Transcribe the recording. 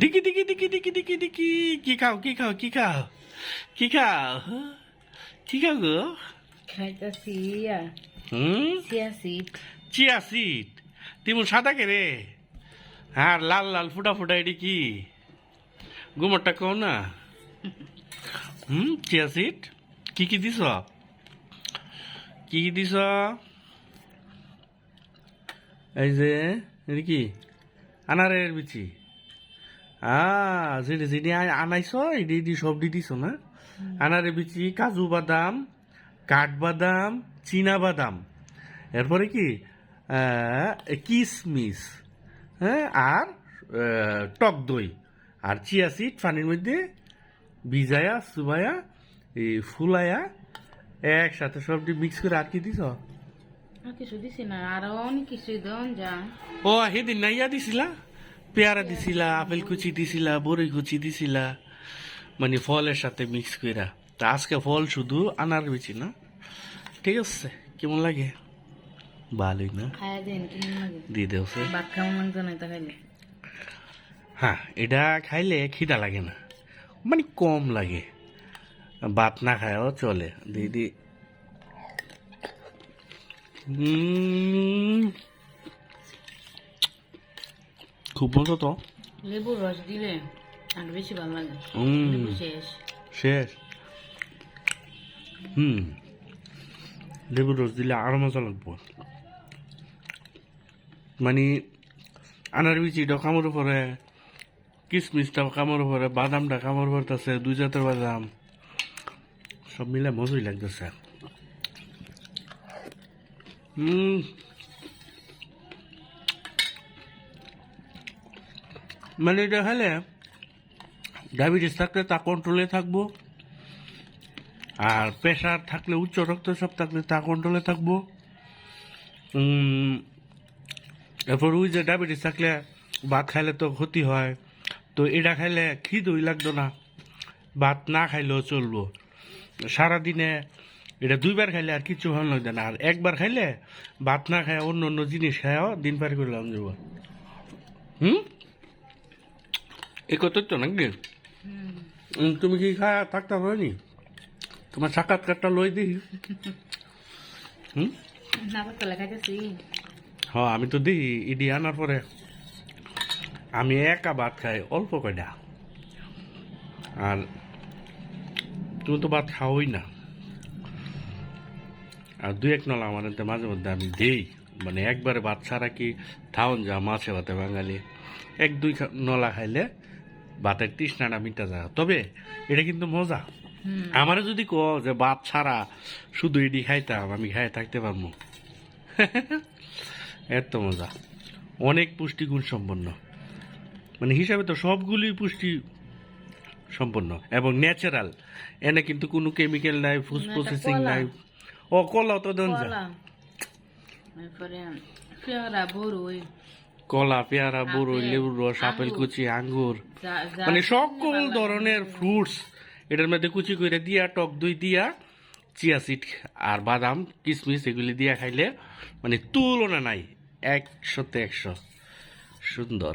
Dickey ডিকি ডিকি ডিকি ডিকি ডিকি কি খাও কি খাও কি খাও কি খাও কি খাও গো খাইতাছি হুম চিয়া সিড চিয়া সিট তেমন সাদা কে রে হ্যাঁ লাল লাল ফুটা ফুটা এটি কি গুমরটা কও না হুম চিয়া সিট কি কি দিছ কি কি দিছ এই যে কি আনারের বিচি যেটি যেটি আনাইছ এটি এটি সব দি দিছ না? আনারের বিচি কাজু বাদাম কাঠবাদাম চীনা বাদাম। এরপরে কি? কিসমিস হ্যাঁ আর টক দই। আর চিয়া সিড পানির মধ্যে ভিজায়া সুবায়া এই ফুলায়া একসাথে সবটি মিক্স করে আর কি দিছ? আর কিছু দিছি না আরও অনেক কিছু দন যা ও সেদিন না ইয়া দিছিলা? পেয়ারা দিছিলা আপেল কুচি দিছিলা বড়ই কুচি দিছিলা মানে ফলের সাথে মিক্স কইরা। তা আজকে ফল শুধু আনার বেছি না। ঠিক আছে কেমন লাগে? ভালোই না? দিয়ে দেওছে হ্যাঁ এটা খাইলে খিদা লাগে না। মানে কম লাগে। ভাত না খায়ও চলে। দিদি খুব মজা তো লেবুর রস দিলে আর বেশি ভালো লাগে। শেষ। শেষ। হুম। লেবুর রস দিলে আরও মজা লাগবো। মানে আনার বিচিটা কামড় পরে কিশমিশটা কামড় পরে বাদামটা কামড় পড়তেছে দুই জাতের বাদাম সব মিলে মজাই লাগতেছে। হুম। মানে এটা হলে ডায়াবেটিস থাকলে তা কন্ট্রোলে থাকব। আর প্রেশার থাকলে, উচ্চ রক্তচাপ থাকলে তা কন্ট্রোলে থাকব। এরপর ওই যে ডায়াবেটিস থাকলে ভাত খাইলে তো ক্ষতি হয়। তো এটা খাইলে খিদই লাগতো না। ভাত না খাইলেও চলবো। সারাদিনে এটা দুইবার খাইলে আর কিছু ভালো লাগবে না। আর একবার খাইলে ভাত না খায় অন্য অন্য জিনিস খায়ও দিন পার করলাম যাব হুম? এ কত তো নাকি তুমি কি খায় থাকতে পারনি তোমার সাক্ষাৎকারটা লই দিই। হুম? হ্যাঁ আমি তো দিই ইডি আনার পরে। আমি একা ভাত খাই অল্প কয়টা আর তুমি তো ভাত খাওয়াই না। আর দুই এক নলা আমার এতে মাঝে মধ্যে আমি দিই। মানে একবারে ভাত ছাড়া কি থাউন যা মাছে ভাতে বাঙালি। এক দুই খা- নলা খাইলে ভাতের তৃষ্ণাটা মিটা যায়। তবে এটা কিন্তু মজা। আমারে যদি কো যে ভাত ছাড়া শুধু এডি খাইতাম আমি খাই থাকতে পারব এত মজা। অনেক পুষ্টিগুণ সম্পন্ন। মানে হিসাবে তো সবগুলি পুষ্টি সম্পন্ন। এবং ন্যাচারাল। এনে কিন্তু কোনো কেমিক্যাল নাই ফুড প্রসেসিং নাই। ও কলা তো দেন কলা পেয়ারা বড়ই লেবুর রস আপেল কুচি আঙ্গুর। মানে সকল ধরনের ফ্রুটস এটার মধ্যে কুচি করে দিয়া টক দুই দিয়া চিয়া সিড আর বাদাম কিশমিশ এগুলি দিয়া খাইলে মানে তুলনা নাই একশোতে একশো। সুন্দর।